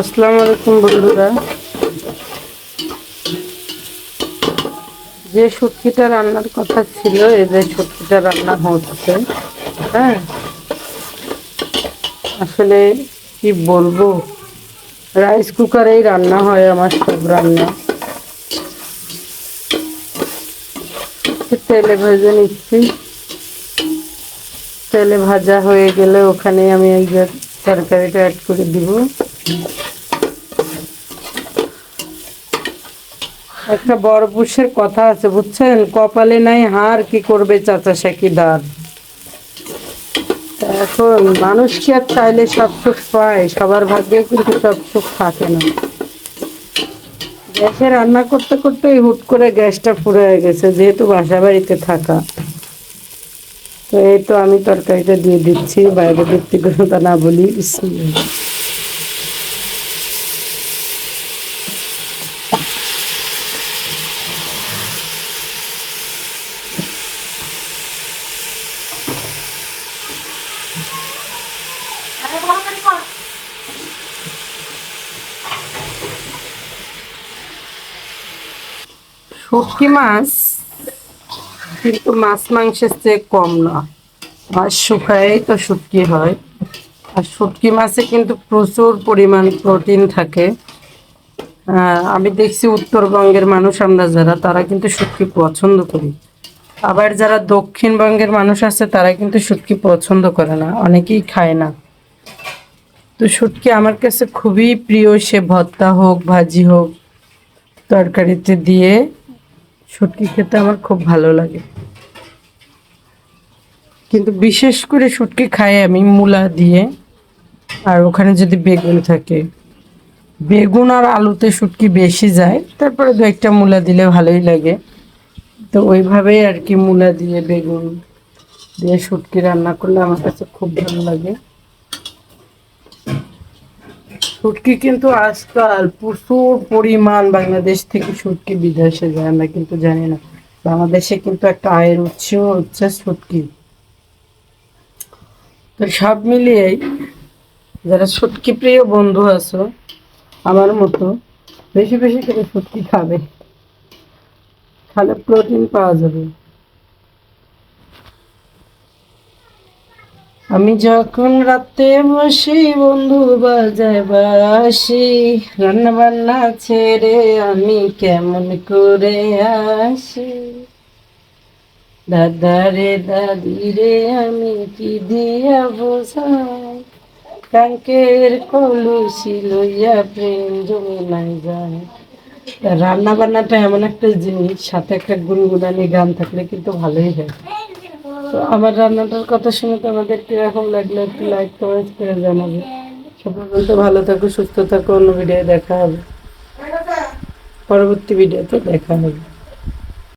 আসসালামু আলাইকুম বন্ধুরা। যে শুটকিটা রান্নার কথা ছিল, এই যে শুটকিটা রান্না হচ্ছে হ্যাঁ? আসলে কি বলব? রাইস কুকারেই রান্না হয় আমার সব রান্না। তেলে ভেজে নিচ্ছি। তেলে ভাজা হয়ে গেলে ওখানে আমি এই তরকারিটা অ্যাড করে দিব। একটা বড় পুষের কথা আছে, বুঝছেন? কপালে নাই হার, কি করবে চাচা সাকিদার? এখন মানুষ কি আর চাইলে সব সুখ পায়? সবার ভাগ্যে কিন্তু সব সুখ থাকে না। গ্যাসে রান্না করতে করতে হুট করে গ্যাসটা ফুরে গেছে, যেহেতু বাসা বাড়িতে থাকা। তো এই তো আমি তরকারিটা দিয়ে দিচ্ছি বাইরে ব্যক্তিগততা না বলি। শুটকি মাছ কিন্তু মাছ মাংসের চেয়ে কম না। মাছ শুকায় তো শুটকি হয়। আর শুটকি মাছে কিন্তু প্রচুর পরিমাণ প্রোটিন থাকে। আমি দেখছি উত্তরবঙ্গের মানুষ আমরা যারা, তারা কিন্তু শুটকি পছন্দ করি। আবার যারা দক্ষিণবঙ্গের মানুষ আছে, তারা কিন্তু শুটকি পছন্দ করে না। অনেকেই খায় না। তো শুটকি আমার কাছে খুবই প্রিয়। সে ভর্তা হোক, ভাজি হোক, তরকারিতে দিয়ে শুটকি খেতে আমার খুব ভালো লাগে। কিন্তু বিশেষ করে শুটকি খাই আমি মূলা দিয়ে। আর ওখানে যদি বেগুন থাকে। বেগুন আর আলুতে শুটকি বেশি যায়, তারপরে দু একটা মূলা দিলে ভালোই লাগে। তো ওইভাবেই আর কি মূলা দিয়ে, বেগুন দিয়ে শুটকি রান্না করলে আমার কাছে খুব ভালো লাগে। শুটকি কিন্তু আজকাল প্রচুর পরিমাণ বাংলাদেশ থেকে শুটকি বিদেশে যায়, আমরা কিন্তু জানি না। বাংলাদেশে কিন্তু একটা আয়ের উৎস হচ্ছে শুটকি তো সব মিলিয়েই যারা শুটকি প্রিয় বন্ধু আছো, আমার মতো, বেশি বেশি করে শুটকি খাবে। খালে প্রোটিন পাওয়া যাবে। আমি যখন রাতে বসি বন্ধু বাজায় বাসি রান্না বান্না ছেড়ে আমি কেমন করে আসি? দাদারে দাদি রে, আমি কি দিয়া বোঝাই? কাঙ্কের কলুসি লইয়া প্রেম জমি নাই যায়। রান্না বান্নাটা এমন একটা জিনিস, সাথে একটা গুনগুনানি গান থাকলে কিন্তু ভালোই হয়। তো আমার রান্নাটার কথা শুনে তো আমাদের কীরকম লাগল, একটু লাইক কমেন্ট করে জানাবে। বলতে ভালো থাকো, সুস্থ থাকো, অন্য ভিডিও দেখা হবে। পরবর্তী ভিডিওতে দেখা হবে।